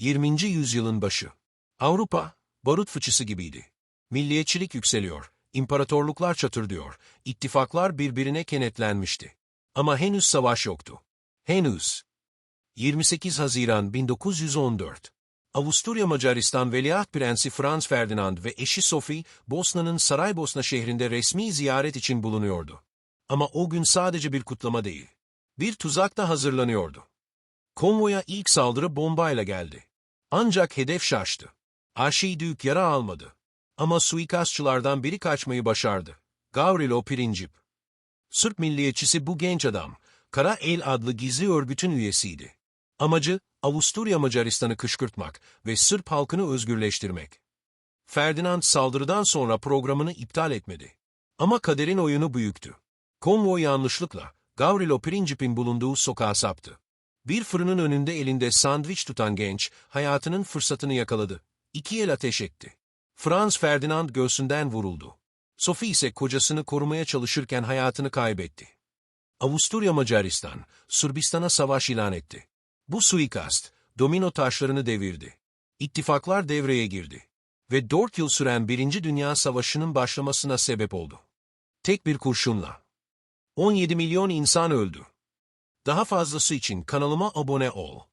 20. yüzyılın başı. Avrupa, barut fıçısı gibiydi. Milliyetçilik yükseliyor, imparatorluklar çatırdıyor, ittifaklar birbirine kenetlenmişti. Ama henüz savaş yoktu. Henüz. 28 Haziran 1914 Avusturya Macaristan Veliaht Prensi Franz Ferdinand ve eşi Sophie, Bosna'nın Saraybosna şehrinde resmi ziyaret için bulunuyordu. Ama o gün sadece bir kutlama değil. Bir tuzak da hazırlanıyordu. Konvoya ilk saldırı bombayla geldi. Ancak hedef şaştı. Arşidük yara almadı. Ama suikastçılardan biri kaçmayı başardı. Gavrilo Princip. Sırp milliyetçisi bu genç adam, Kara El adlı gizli örgütün üyesiydi. Amacı, Avusturya Macaristan'ı kışkırtmak ve Sırp halkını özgürleştirmek. Ferdinand saldırıdan sonra programını iptal etmedi. Ama kaderin oyunu büyüktü. Konvoy yanlışlıkla, Gavrilo Princip'in bulunduğu sokağa saptı. Bir fırının önünde elinde sandviç tutan genç, hayatının fırsatını yakaladı. İki el ateş etti. Franz Ferdinand göğsünden vuruldu. Sophie ise kocasını korumaya çalışırken hayatını kaybetti. Avusturya Macaristan, Sırbistan'a savaş ilan etti. Bu suikast, domino taşlarını devirdi. İttifaklar devreye girdi. Ve dört yıl süren Birinci Dünya Savaşı'nın başlamasına sebep oldu. Tek bir kurşunla. 17 milyon insan öldü. Daha fazlası için kanalıma abone ol.